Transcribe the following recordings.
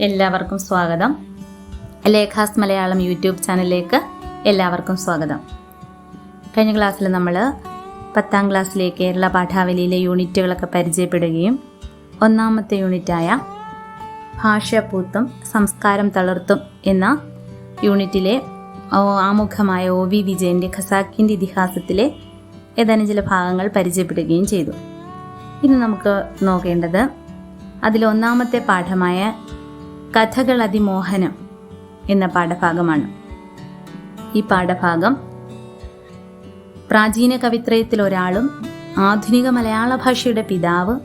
എല്ലാവർക്കും സ്വാഗതം. ലേഖാസ് മലയാളം യൂട്യൂബ് ചാനലിലേക്ക് എല്ലാവർക്കും സ്വാഗതം. കഴിഞ്ഞ ക്ലാസ്സിൽ നമ്മൾ പത്താം ക്ലാസ്സിലെ കേരള പാഠാവലിയിലെ യൂണിറ്റുകളൊക്കെ പരിചയപ്പെടുകയും ഒന്നാമത്തെ യൂണിറ്റായ ഭാഷാപൂത്തും സംസ്കാരം തളർത്തും എന്ന യൂണിറ്റിലെ ആമുഖമായ ഒ വി വിജയന്റെ ഖസാക്കിന്റെ ഇതിഹാസത്തിലെ ഏതാനും ചില ഭാഗങ്ങൾ പരിചയപ്പെടുകയും ചെയ്തു. ഇന്ന് നമുക്ക് നോക്കേണ്ടത് അതിലൊന്നാമത്തെ പാഠമായ കഥകൾ അതിമോഹനം എന്ന പാഠഭാഗമാണ്. ഈ പാഠഭാഗം പ്രാചീന കവിത്രയത്തിൽ ഒരാളും ആധുനിക മലയാള ഭാഷയുടെ പിതാവ്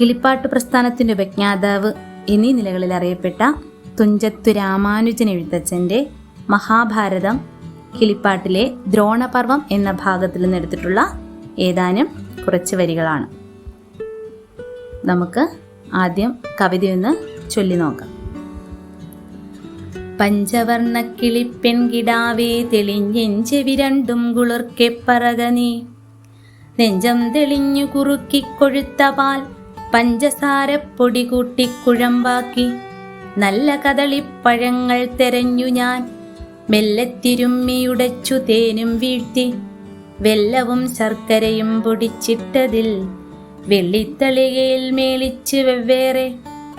കിളിപ്പാട്ട് പ്രസ്ഥാനത്തിന്റെ ഉപജ്ഞാതാവ് എന്നീ നിലകളിൽ അറിയപ്പെട്ട തുഞ്ചത്തു രാമാനുജൻ എഴുത്തച്ഛന്റെ മഹാഭാരതം കിളിപ്പാട്ടിലെ ദ്രോണപർവം എന്ന ഭാഗത്തിൽ നിന്നെടുത്തിട്ടുള്ള ഏതാനും കുറച്ച് വരികളാണ്. നമുക്ക് ആദ്യം കവിതയൊന്ന് ചൊല്ലി നോക്കാം. പഞ്ചവർണ കിളിപ്പെൺകിടാവേ തെളിഞ്ഞെൻ ചെവി രണ്ടും കുളിർക്കെ പറകനീ നെഞ്ചം തെളിഞ്ഞു കുറുക്കി കുറുക്കിക്കൊഴുത്ത പാൽ പഞ്ചസാരപ്പൊടി കൂട്ടി കുഴമ്പാക്കി. നല്ല കദളിപ്പഴങ്ങൾ തെരഞ്ഞു ഞാൻ. മെല്ലെ തിരുമ്മിയുടച്ചു തേനും വീഴ്ത്തി. വെല്ലവും ശർക്കരയും പൊടിച്ചിട്ടതിൽ വെള്ളിത്തളികയിൽ മേളിച്ച് വെവ്വേറെ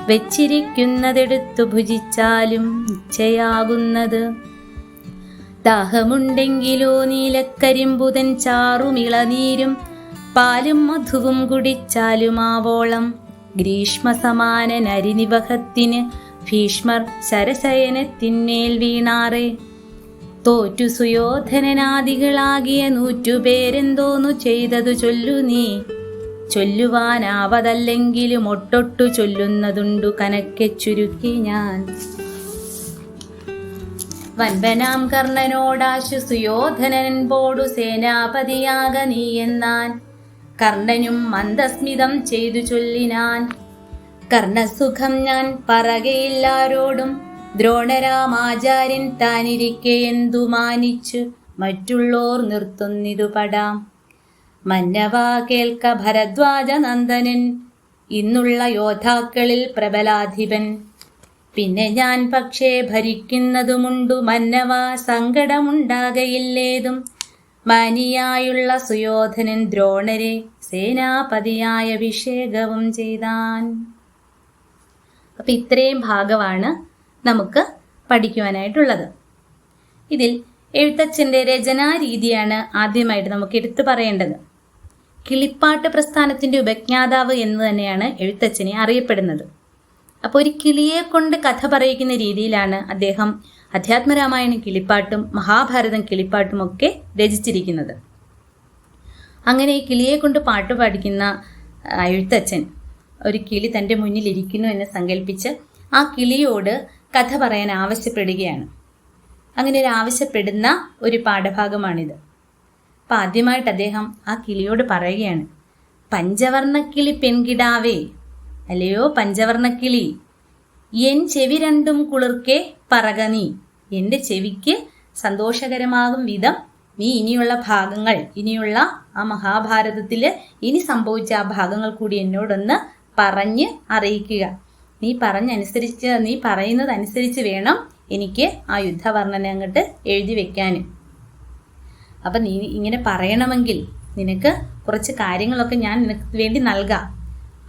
വെച്ചിരിക്കുന്നതെടുത്തു ഭുജിച്ചാലും ഇച്ഛയാകുന്നത് ദാഹമുണ്ടെങ്കിലോ നീലക്കരിമ്പുതൻ ചാറും ഇളനീരും പാലും മധുവും കുടിച്ചാലും ആവോളം. ഗ്രീഷ്മസമാന നരിനിവഹത്തിന് ഭീഷ്മർ ശരശയനത്തിന്മേൽ വീണാറേ. തോറ്റു സുയോധനനാദികളാകിയ നൂറ്റുപേരെന്തോന്നു ചെയ്തതു ചൊല്ലു നീ. ചൊല്ലുവാനാവതല്ലെങ്കിലും ഒട്ടൊട്ടു ചൊല്ലുന്നതുണ്ടു കനക്കെ ചുരുക്കി ഞാൻ. വൻപനാം കർണനോടാശു സുയോധനൻപോടു സേനാപതിയാക നീ എന്നാൻ. കർണനും മന്ദസ്മിതം ചെയ്തു ചൊല്ലിനാൻ. കർണസുഖം ഞാൻ പറകയില്ലാരോടും ദ്രോണരാമാചാര്യൻ താനിരിക്കെ എന്തു മാനിച്ചു മറ്റുള്ളോർ നിർത്തുന്നിതു പടാം മന്നവാ കേൾക്ക ഭരദ്വാജ നന്ദനൻ. ഇന്നുള്ള യോദ്ധാക്കളിൽ പ്രബലാധിപൻ. പിന്നെ ഞാൻ പക്ഷേ ഭരിക്കുന്നതുമുണ്ടു മന്നവ സങ്കടമുണ്ടാകയില്ലേതും. മനിയായുള്ള സുയോധനൻ ദ്രോണരെ സേനാപതിയായ അഭിഷേകവും ചെയ്താൻ. അപ്പം ഇത്രയും ഭാഗമാണ് നമുക്ക് പഠിക്കുവാനായിട്ടുള്ളത്. ഇതിൽ എഴുത്തച്ഛന്റെ രചനാ രീതിയാണ് ആദ്യമായിട്ട് നമുക്ക് എടുത്തു പറയേണ്ടത്. കിളിപ്പാട്ട് പ്രസ്ഥാനത്തിന്റെ ഉപജ്ഞാതാവ് എന്ന് തന്നെയാണ് എഴുത്തച്ഛനെ അറിയപ്പെടുന്നത്. അപ്പോൾ ഒരു കിളിയെ കൊണ്ട് കഥ പറയിക്കുന്ന രീതിയിലാണ് അദ്ദേഹം അധ്യാത്മരാമായണം കിളിപ്പാട്ടും മഹാഭാരതം കിളിപ്പാട്ടും ഒക്കെ രചിച്ചിരിക്കുന്നത്. അങ്ങനെ ഈ കിളിയെ കൊണ്ട് പാട്ട് പഠിക്കുന്ന ആ, എഴുത്തച്ഛൻ ഒരു കിളി തന്റെ മുന്നിൽ ഇരിക്കുന്നു എന്ന് സങ്കല്പിച്ച് ആ കിളിയോട് കഥ പറയാൻ ആവശ്യപ്പെടുകയാണ്. അങ്ങനെ ഒരു ആവശ്യപ്പെടുന്ന ഒരു പാഠഭാഗമാണിത്. അപ്പം ആദ്യമായിട്ട് അദ്ദേഹം ആ കിളിയോട് പറയുകയാണ് പഞ്ചവർണക്കിളി പെൺകിടാവേ അല്ലയോ പഞ്ചവർണക്കിളി എൻ ചെവി രണ്ടും കുളിർക്കെ പറക നീ എന്റെ ചെവിക്ക് സന്തോഷകരമാകും വിധം നീ ഇനിയുള്ള ഭാഗങ്ങൾ ഇനിയുള്ള ആ മഹാഭാരതത്തിൽ ഇനി സംഭവിച്ച ആ ഭാഗങ്ങൾ കൂടി എന്നോടൊന്ന് പറഞ്ഞ് അറിയിക്കുക. നീ പറഞ്ഞനുസരിച്ച് നീ പറയുന്നതനുസരിച്ച് വേണം എനിക്ക് ആ യുദ്ധവർണന അങ്ങോട്ട് എഴുതി വെക്കാനും. അപ്പം നീ ഇങ്ങനെ പറയണമെങ്കിൽ നിനക്ക് കുറച്ച് കാര്യങ്ങളൊക്കെ ഞാൻ നിനക്ക് വേണ്ടി നൽകാം.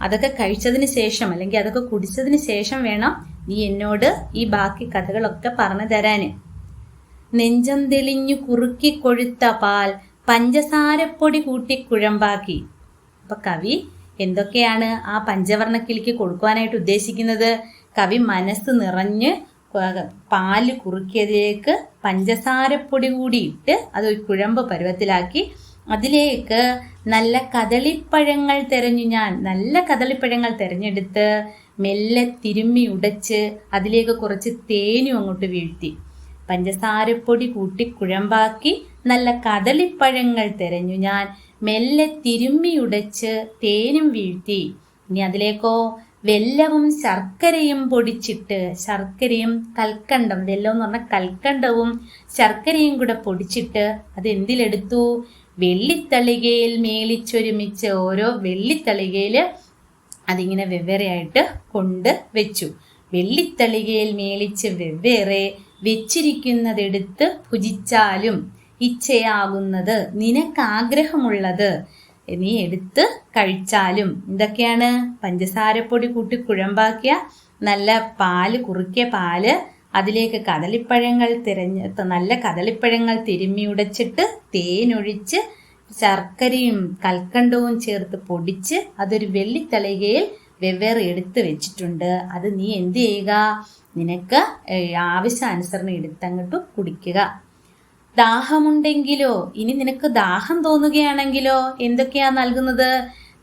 അതൊക്കെ കഴിച്ചതിന് ശേഷം അല്ലെങ്കിൽ അതൊക്കെ കുടിച്ചതിന് ശേഷം വേണം നീ എന്നോട് ഈ ബാക്കി കഥകളൊക്കെ പറഞ്ഞു തരാന്. നെഞ്ചം തെളിഞ്ഞു കുറുക്കി കൊഴുത്ത പാൽ പഞ്ചസാരപ്പൊടി കൂട്ടി കുഴമ്പാക്കി. അപ്പൊ കവി എന്തൊക്കെയാണ് ആ പഞ്ചവർണക്കിളിക്ക് കൊടുക്കുവാനായിട്ട് ഉദ്ദേശിക്കുന്നത്? കവി മനസ്സ് നിറഞ്ഞ് പാൽ കുറുക്കിയതിലേക്ക് പഞ്ചസാരപ്പൊടി കൂടി ഇട്ട് അത് കുഴമ്പ് പരുവത്തിലാക്കി. അതിലേക്ക് നല്ല കദളിപ്പഴങ്ങൾ തിരഞ്ഞു ഞാൻ നല്ല കദളിപ്പഴങ്ങൾ തിരഞ്ഞെടുത്ത് മെല്ലെ തിരുമ്മി ഉടച്ച് അതിലേക്ക് കുറച്ച് തേനും അങ്ങോട്ട് വീഴ്ത്തി. പഞ്ചസാരപ്പൊടി കൂട്ടി കുഴമ്പാക്കി നല്ല കദളിപ്പഴങ്ങൾ തിരഞ്ഞു ഞാൻ മെല്ലെ തിരുമ്മി ഉടച്ച് തേനും വീഴ്ത്തി. ഇനി അതിലേക്കോ വെല്ലവും ശർക്കരയും പൊടിച്ചിട്ട് ശർക്കരയും കൽക്കണ്ടം വെല്ലം എന്ന് പറഞ്ഞാൽ കൽക്കണ്ടവും ശർക്കരയും കൂടെ പൊടിച്ചിട്ട് അത് എന്തിലെടുത്തു വെള്ളിത്തളികയിൽ മേളിച്ചൊരുമിച്ച് ഓരോ വെള്ളിത്തളികയിൽ അതിങ്ങനെ വെവ്വേറെയായിട്ട് കൊണ്ട് വെച്ചു. വെള്ളിത്തളികയിൽ മേളിച്ച് വെവ്വേറെ വെച്ചിരിക്കുന്നതെടുത്ത് ഭുജിച്ചാലും ഇച്ഛയാകുന്നത് നിനക്കാഗ്രഹമുള്ളത് നീ എടുത്ത് കഴിച്ചാലും. എന്തൊക്കെയാണ്? പഞ്ചസാരപ്പൊടി കൂട്ടി കുഴമ്പാക്കിയ നല്ല പാൽ കുറുക്കിയ പാൽ അതിലേക്ക് കദളിപ്പഴങ്ങൾ തിരഞ്ഞ് നല്ല കദളിപ്പഴങ്ങൾ തിരുമ്മി ഉടച്ചിട്ട് തേനൊഴിച്ച് ശർക്കരയും കൽക്കണ്ടവും ചേർത്ത് പൊടിച്ച് അതൊരു വെള്ളിത്തളികയിൽ വെവ്വേറെ എടുത്ത് വെച്ചിട്ടുണ്ട്. അത് നീ എന്ത് ചെയ്യുക? നിനക്ക് ആവശ്യാനുസരണം എടുത്തങ്ങോട്ട് കുടിക്കുക. ദാഹമുണ്ടെങ്കിലോ? ഇനി നിനക്ക് ദാഹം തോന്നുകയാണെങ്കിലോ? എന്തൊക്കെയാ നൽകുന്നത്?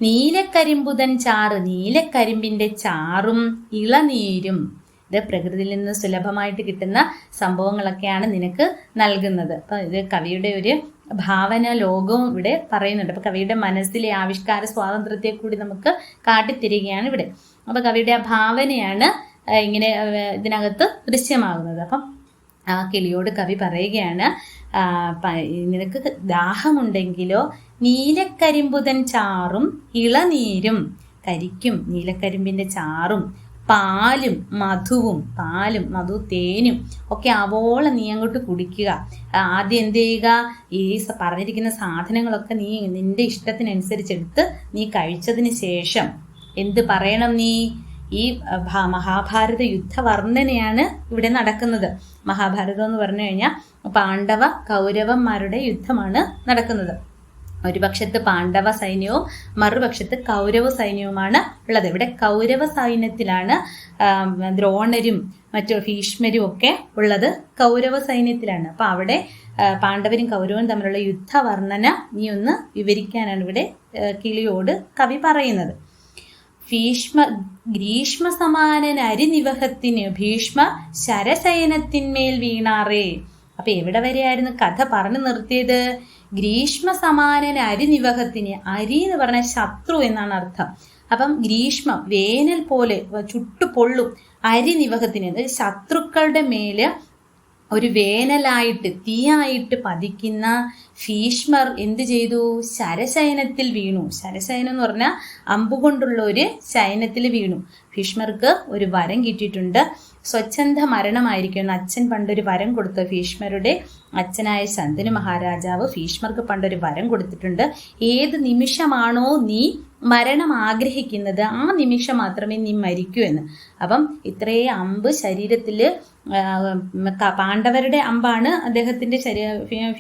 നീലക്കരിമ്പുതൻ ചാറ് നീലക്കരിമ്പിന്റെ ചാറും ഇളനീരും. ഇത് പ്രകൃതിയിൽ നിന്ന് സുലഭമായിട്ട് കിട്ടുന്ന സംഭവങ്ങളൊക്കെയാണ് നിനക്ക് നൽകുന്നത്. അപ്പൊ ഇത് കവിയുടെ ഒരു ഭാവന ലോകവും ഇവിടെ പറയുന്നുണ്ട്. അപ്പൊ കവിയുടെ മനസ്സിലെ ആവിഷ്കാര സ്വാതന്ത്ര്യത്തെ കൂടി നമുക്ക് കാട്ടിത്തരികയാണ് ഇവിടെ. അപ്പൊ കവിയുടെ ആ ഭാവനയാണ് ഇങ്ങനെ ഇതിനകത്ത് ദൃശ്യമാകുന്നത്. അപ്പം ആ കിളിയോട് കവി പറയുകയാണ് നിനക്ക് ദാഹമുണ്ടെങ്കിലോ നീലക്കരിമ്പുതൻ ചാറും ഇളനീരും കരിക്കും നീലക്കരിമ്പിന്റെ ചാറും പാലും മധുവും പാലും മധു തേനും ഒക്കെ അവോളം നീ അങ്ങോട്ട് കുടിക്കുക. ആദ്യം എന്ത് ചെയ്യുക? ഈ പറഞ്ഞിരിക്കുന്ന സാധനങ്ങളൊക്കെ നീ നിന്റെ ഇഷ്ടത്തിനനുസരിച്ച് എടുത്ത് നീ കഴിച്ചതിന് ശേഷം എന്ത് പറയണം നീ? ഈ മഹാഭാരത യുദ്ധവർണനയാണ് ഇവിടെ നടക്കുന്നത്. മഹാഭാരതം എന്ന് പറഞ്ഞു കഴിഞ്ഞാൽ പാണ്ഡവ കൗരവന്മാരുടെ യുദ്ധമാണ് നടക്കുന്നത്. ഒരു പക്ഷത്ത് പാണ്ഡവ സൈന്യവും മറുപക്ഷത്ത് കൗരവ സൈന്യവുമാണ് ഉള്ളത്. ഇവിടെ കൗരവ സൈന്യത്തിലാണ് ദ്രോണരും മറ്റു ഭീഷ്മരും ഒക്കെ ഉള്ളത് കൗരവ സൈന്യത്തിലാണ്. അപ്പൊ അവിടെ പാണ്ഡവരും കൗരവും തമ്മിലുള്ള യുദ്ധവർണന നീ ഒന്ന് വിവരിക്കാനാണ് ഇവിടെ കിളിയോട് കവി പറയുന്നത്. ഭീഷ്മ ഗ്രീഷ്മ സമാനൻ അരിനിവഹത്തിന് ഭീഷ്മ ശരസേനത്തിന്മേൽ വീണാറേ. അപ്പൊ എവിടെ വരെയായിരുന്നു കഥ പറഞ്ഞു നിർത്തിയത്? ഗ്രീഷ്മ സമാനൻ അരിനിവഹത്തിന് അരി എന്ന് പറഞ്ഞ ശത്രു എന്നാണ് അർത്ഥം. അപ്പം ഗ്രീഷ്മ വേനൽ പോലെ ചുട്ടുപൊള്ളും അരിനിവഹത്തിന്. ശത്രുക്കളുടെ മേൽ ഒരു വേനലായിട്ട് തീയായിട്ട് പതിക്കുന്ന ഭീഷ്മർ എന്ത് ചെയ്തു? ശരശയനത്തിൽ വീണു. ശരശയനം എന്ന് പറഞ്ഞാൽ അമ്പുകൊണ്ടുള്ള ഒരു ശയനത്തിൽ വീണു. ഭീഷ്മർക്ക് ഒരു വരം കിട്ടിയിട്ടുണ്ട്. സ്വച്ഛന്ത മരണമായിരിക്കും അച്ഛൻ പണ്ടൊരു വരം കൊടുത്ത. ഭീഷ്മരുടെ അച്ഛനായ ശന്തനു മഹാരാജാവ് ഭീഷ്മർക്ക് പണ്ടൊരു വരം കൊടുത്തിട്ടുണ്ട്. ഏത് നിമിഷമാണോ നീ മരണം ആഗ്രഹിക്കുന്നത് ആ നിമിഷം മാത്രമേ നീ മരിക്കൂ എന്ന്. അപ്പം ഇത്രേ അമ്പ് ശരീരത്തിൽ പാണ്ഡവരുടെ അമ്പാണ് അദ്ദേഹത്തിന്റെ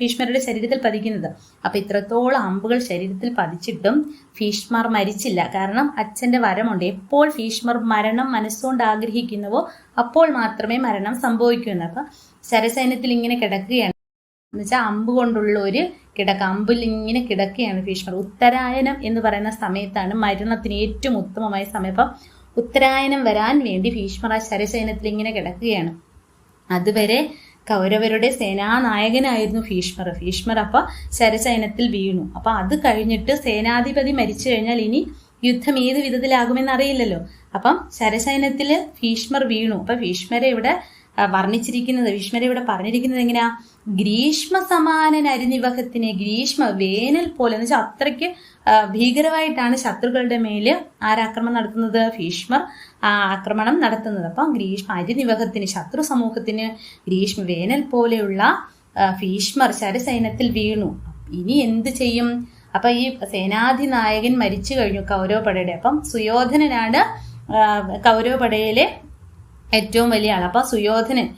ഭീഷ്മരുടെ ശരീരത്തിൽ പതിക്കുന്നത്. അപ്പം ഇത്രത്തോളം അമ്പുകൾ ശരീരത്തിൽ പതിച്ചിട്ടും ഭീഷ്മർ മരിച്ചില്ല. കാരണം അച്ഛന്റെ വരമുണ്ട്. എപ്പോൾ ഭീഷ്മർ മരണം മനസ്സുകൊണ്ട് ആഗ്രഹിക്കുന്നുവോ അപ്പോൾ മാത്രമേ മരണം സംഭവിക്കൂ എന്ന്. അപ്പം ശരസൈന്യത്തിൽ ഇങ്ങനെ കിടക്കുകയാണ്. എന്നുവെച്ചാൽ അമ്പ് കൊണ്ടുള്ള ഒരു കിടക്ക. അമ്പിൽ ഇങ്ങനെ കിടക്കുകയാണ് ഭീഷ്മർ ഉത്തരായനം എന്ന് പറയുന്ന സമയത്താണ് മരണത്തിന് ഏറ്റവും ഉത്തമമായ സമയം. അപ്പം ഉത്തരായനം വരാൻ വേണ്ടി ഭീഷ്മർ ആ ശരശയനത്തിൽ ഇങ്ങനെ കിടക്കുകയാണ്. അതുവരെ കൗരവരുടെ സേനാനായകനായിരുന്നു ഭീഷ്മർ ഭീഷ്മർ അപ്പൊ ശരശയനത്തിൽ വീണു. അപ്പൊ അത് കഴിഞ്ഞിട്ട് സേനാധിപതി മരിച്ചു കഴിഞ്ഞാൽ ഇനി യുദ്ധം ഏത് വിധത്തിലാകുമെന്ന് അറിയില്ലല്ലോ. അപ്പം ശരസൈന്യത്തിൽ ഭീഷ്മർ വീണു. അപ്പൊ ഭീഷ്മരെ ഇവിടെ വർണിച്ചിരിക്കുന്നത് ഭീഷ്മരെ ഇവിടെ പറഞ്ഞിരിക്കുന്നത് എങ്ങനെയാ? ഗ്രീഷ്മ സമാനൻ അരിനിവഹത്തിനെ ഗ്രീഷ്മ വേനൽ പോലെ എന്ന് വെച്ചാൽ അത്രയ്ക്ക് ഭീകരമായിട്ടാണ് ശത്രുക്കളുടെ മേൽ ആരാക്രമണം നടത്തുന്നത് ഭീഷ്മർ ആക്രമണം നടത്തുന്നത്. അപ്പം ഗ്രീഷ്മ അരിനിവഹത്തിന് ശത്രു സമൂഹത്തിന് ഗ്രീഷ്മ വേനൽ പോലെയുള്ള ഭീഷ്മർ ശരസൈന്യത്തിൽ വീണു. ഇനി എന്ത് ചെയ്യും? അപ്പൊ ഈ സേനാധിനായകൻ മരിച്ചു കഴിഞ്ഞു കൗരവപടയുടെ അപ്പം സുയോധനനാണ് കൗരവപടയിലെ ഏറ്റവും വലിയ ആൾ അപ്പൊ സുയോധനൻ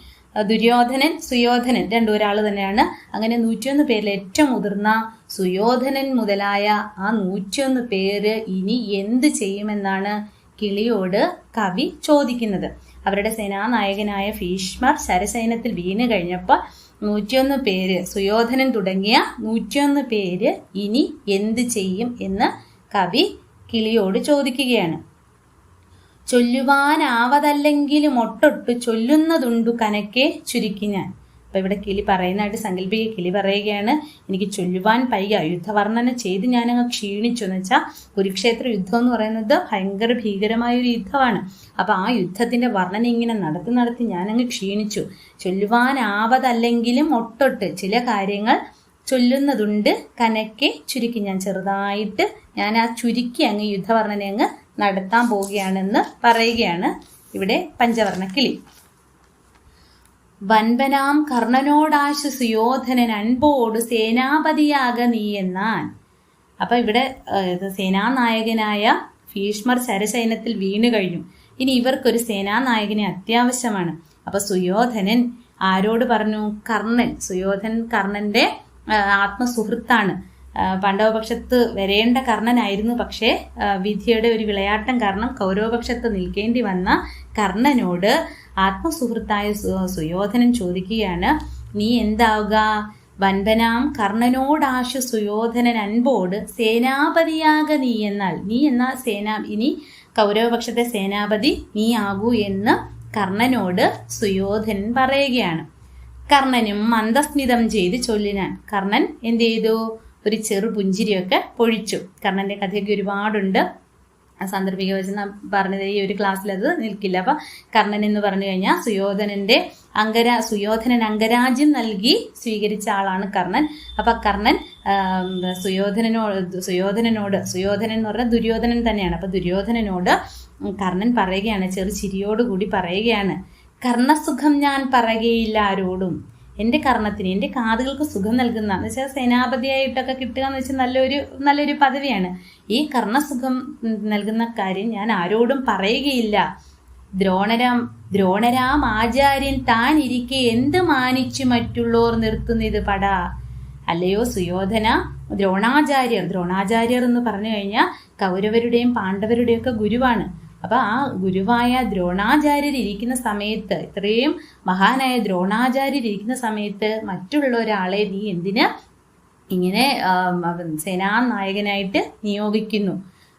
ദുര്യോധനൻ സുയോധനൻ രണ്ടു ഒരാൾ തന്നെയാണ്. അങ്ങനെ നൂറ്റിയൊന്ന് പേരിൽ ഏറ്റവും മുതിർന്ന സുയോധനൻ മുതലായ ആ നൂറ്റിയൊന്ന് പേര് ഇനി എന്ത് ചെയ്യുമെന്നാണ് കിളിയോട് കവി ചോദിക്കുന്നത്. അവരുടെ സേനാനായകനായ ഭീഷ്മർ ശരസേനത്തിൽ വീണ് കഴിഞ്ഞപ്പോൾ നൂറ്റിയൊന്ന് പേര് സുയോധനൻ തുടങ്ങിയ നൂറ്റിയൊന്ന് പേര് ഇനി എന്ത് ചെയ്യും എന്ന് കവി കിളിയോട് ചോദിക്കുകയാണ്. ചൊല്ലുവാനാവതല്ലെങ്കിലും ഒട്ടൊട്ട് ചൊല്ലുന്നതുണ്ടു കനക്കെ ചുരുക്കി ഞാൻ. അപ്പൊ ഇവിടെ കിളി പറയുന്നതായിട്ട് സങ്കല്പിക കിളി പറയുകയാണ് എനിക്ക് ചൊല്ലുവാൻ പയ്യ യുദ്ധവർണന ചെയ്ത് ഞാൻ അങ്ങ് ക്ഷീണിച്ചു എന്ന് വെച്ചാൽ കുരുക്ഷേത്ര യുദ്ധം എന്ന് പറയുന്നത് ഭയങ്കര ഭീകരമായ ഒരു യുദ്ധമാണ്. അപ്പൊ ആ യുദ്ധത്തിന്റെ വർണന ഇങ്ങനെ നടത്തി നടത്തി ഞാനങ്ങ് ക്ഷീണിച്ചു. ചൊല്ലുവാനാവതല്ലെങ്കിലും ഒട്ടൊട്ട് ചില കാര്യങ്ങൾ ചൊല്ലുന്നതുണ്ട് കനക്കെ ചുരുക്കി ഞാൻ ചെറുതായിട്ട് ഞാൻ ആ ചുരുക്കി അങ്ങ് യുദ്ധവർണന അങ്ങ് നടത്താൻ പോവുകയാണെന്ന് പറയുകയാണ് ഇവിടെ പഞ്ചവർണ കിളി. വൻപനാം കർണനോടാശു സുയോധനൻ അൻപോട് സേനാപതിയാക നീ എന്നാൻ. അപ്പൊ ഇവിടെ സേനാനായകനായ ഭീഷ്മർ ശരശൈനത്തിൽ വീണു കഴിഞ്ഞു. ഇനി ഇവർക്കൊരു സേനാനായകനെ അത്യാവശ്യമാണ്. അപ്പൊ സുയോധനൻ ആരോട് പറഞ്ഞു? കർണൻ. സുയോധൻ കർണന്റെ ആത്മസുഹൃത്താണ്. പാണ്ഡവപക്ഷത്ത് വരേണ്ട കർണനായിരുന്നു. പക്ഷേ വിധിയുടെ ഒരു വിളയാട്ടം കാരണം കൗരവപക്ഷത്ത് നിൽക്കേണ്ടി വന്ന കർണനോട് ആത്മസുഹൃത്തായ സുയോധനൻ ചോദിക്കുകയാണ് നീ എന്താവുക? വൻപനാം കർണനോടാശു സുയോധനൻ അൻപോട് സേനാപതിയാക നീ എന്നാൽ നീ എന്നാൽ സേനാ ഇനി കൗരവപക്ഷത്തെ സേനാപതി നീ ആകൂ എന്ന് കർണനോട് സുയോധനൻ പറയുകയാണ്. കർണനും മന്ദസ്മിതം ചെയ്ത് ചൊല്ലിനാൻ. കർണൻ എന്ത് ചെയ്തു? ഒരു ചെറു പുഞ്ചിരിയൊക്കെ പൊഴിച്ചു. കാരണം എന്റെ കഥയൊക്കെ ഒരുപാടുണ്ട്. സാന്ദർഭിക വചന പറഞ്ഞത് ഈ ഒരു ക്ലാസ്സിൽ അത് നിൽക്കില്ല. അപ്പൊ കർണൻ എന്ന് പറഞ്ഞു കഴിഞ്ഞാൽ സുയോധനന്റെ അങ്കരാ സുയോധനൻ അംഗരാജ്യം നൽകി സ്വീകരിച്ച ആളാണ് കർണൻ. അപ്പൊ കർണൻ സുയോധനനോട് സുയോധനനോട് സുയോധനൻ എന്ന് പറഞ്ഞാൽ ദുര്യോധനൻ തന്നെയാണ്. അപ്പൊ ദുര്യോധനനോട് കർണൻ പറയുകയാണ് ചെറു ചിരിയോടുകൂടി പറയുകയാണ് കർണസുഖം ഞാൻ പറയുകയില്ല ആരോടും. എന്റെ കർണത്തിന് എന്റെ കാതുകൾക്ക് സുഖം നൽകുന്ന എന്ന് വെച്ചാൽ സേനാപതിയായിട്ടൊക്കെ കിട്ടുക എന്ന് വെച്ചാൽ നല്ലൊരു നല്ലൊരു പദവിയാണ്. ഈ കർണസുഖം നൽകുന്ന കാര്യം ഞാൻ ആരോടും പറയുകയില്ല. ദ്രോണരാം ദ്രോണരാം ആചാര്യൻ താൻ ഇരിക്കെ എന്ത് മാനിച്ചു മറ്റുള്ളവർ നിർത്തുന്നത് പടാ? അല്ലയോ സുയോധന ദ്രോണാചാര്യർ. ദ്രോണാചാര്യർ എന്ന് പറഞ്ഞു കഴിഞ്ഞാൽ കൗരവരുടെയും പാണ്ഡവരുടെയും ഒക്കെ ഗുരുവാണ്. അപ്പൊ ആ ഗുരുവായ ദ്രോണാചാര്യർ ഇരിക്കുന്ന സമയത്ത് ഇത്രയും മഹാനായ ദ്രോണാചാര്യർ ഇരിക്കുന്ന സമയത്ത് മറ്റുള്ള ഒരാളെ നീ എന്തിന് ഇങ്ങനെ സേനാനായകനായിട്ട് നിയോഗിക്കുന്നു?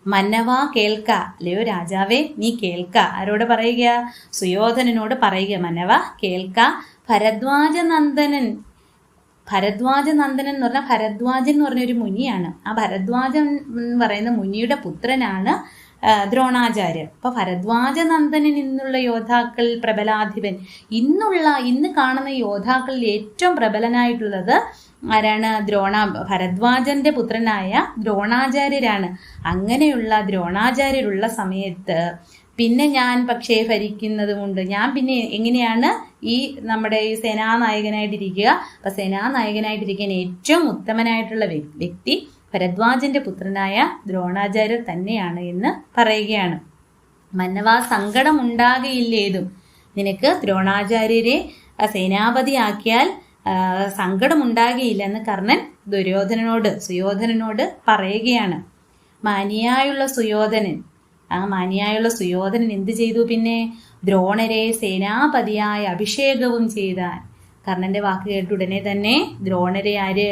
മന്നവ കേൾക്ക. അല്ലയോ രാജാവേ നീ കേൾക്ക. ആരോട് പറയുക? സുയോധനനോട് പറയുക. മന്നവ കേൾക്ക. ഭരദ്വാജ നന്ദനൻ ഭരദ്വാജ നന്ദനൻ എന്ന് പറഞ്ഞാൽ ഭരദ്വാജൻ എന്ന് പറഞ്ഞ ഒരു മുനിയാണ്. ആ ഭരദ്വാജൻ എന്ന് പറയുന്ന മുനിയുടെ പുത്രനാണ് ദ്രോണാചാര്യർ. അപ്പൊ ഭരദ്വാജ നിന്നുള്ള യോദ്ധാക്കൾ പ്രബലാധിപൻ. ഇന്നുള്ള ഇന്ന് കാണുന്ന യോദ്ധാക്കളിൽ ഏറ്റവും പ്രബലനായിട്ടുള്ളത് ആരാണ്? ദ്രോണ ഭരദ്വാജന്റെ പുത്രനായ ദ്രോണാചാര്യരാണ്. അങ്ങനെയുള്ള ദ്രോണാചാര്യരുള്ള സമയത്ത് പിന്നെ ഞാൻ പക്ഷേ ഭരിക്കുന്നത് കൊണ്ട് ഞാൻ പിന്നെ എങ്ങനെയാണ് ഈ നമ്മുടെ ഈ സേനാനായകനായിട്ടിരിക്കുക? അപ്പൊ സേനാനായകനായിട്ടിരിക്കാൻ ഏറ്റവും ഉത്തമനായിട്ടുള്ള വ്യക്തി ഭരദ്വാജന്റെ പുത്രനായ ദ്രോണാചാര്യർ തന്നെയാണ് എന്ന് പറയുകയാണ്. മന്നവാ സങ്കടം ഉണ്ടാകയില്ലേതും നിനക്ക് ദ്രോണാചാര്യരെ സേനാപതിയാക്കിയാൽ സങ്കടമുണ്ടാകിയില്ല എന്ന് കർണൻ ദുര്യോധനനോട് സുയോധനനോട് പറയുകയാണ്. മാനിയായുള്ള സുയോധനൻ ആ മാനിയായുള്ള സുയോധനൻ എന്ത് ചെയ്തു പിന്നെ? ദ്രോണരെ സേനാപതിയായ അഭിഷേകവും ചെയ്താൻ. കർണന്റെ വാക്ക് കേട്ട് ഉടനെ തന്നെ ദ്രോണരെ ആര്?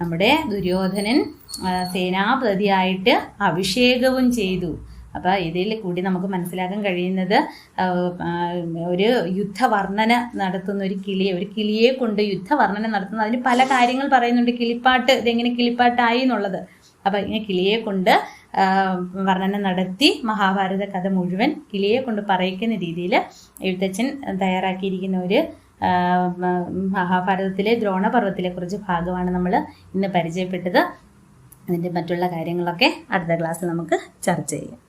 നമ്മുടെ ദുര്യോധനൻ സേനാപതിയായിട്ട് അഭിഷേകവും ചെയ്തു. അപ്പോൾ ഇതിൽ കൂടി നമുക്ക് മനസ്സിലാക്കാൻ കഴിയുന്നത് ഒരു യുദ്ധവർണന നടത്തുന്ന ഒരു കിളിയെ ഒരു കിളിയെ കൊണ്ട് യുദ്ധവർണന നടത്തുന്ന അതിന് പല കാര്യങ്ങൾ പറയുന്നുണ്ട്. കിളിപ്പാട്ട് ഇതെങ്ങനെ കിളിപ്പാട്ടായി എന്നുള്ളത്. അപ്പോൾ ഇങ്ങനെ കിളിയെ കൊണ്ട് വർണന നടത്തി മഹാഭാരത കഥ മുഴുവൻ കിളിയെ കൊണ്ട് പറയിക്കുന്ന രീതിയിൽ എഴുത്തച്ഛൻ തയ്യാറാക്കിയിരിക്കുന്ന ഒരു മഹാഭാരതത്തിലെ ദ്രോണപർവത്തിലെ കുറിച്ച് ഭാഗമാണ് നമ്മൾ ഇന്ന് പരിചയപ്പെട്ടത്. അതിന്റെ മറ്റുള്ള കാര്യങ്ങളൊക്കെ അടുത്ത ക്ലാസ്സിൽ നമുക്ക് ചർച്ച ചെയ്യാം.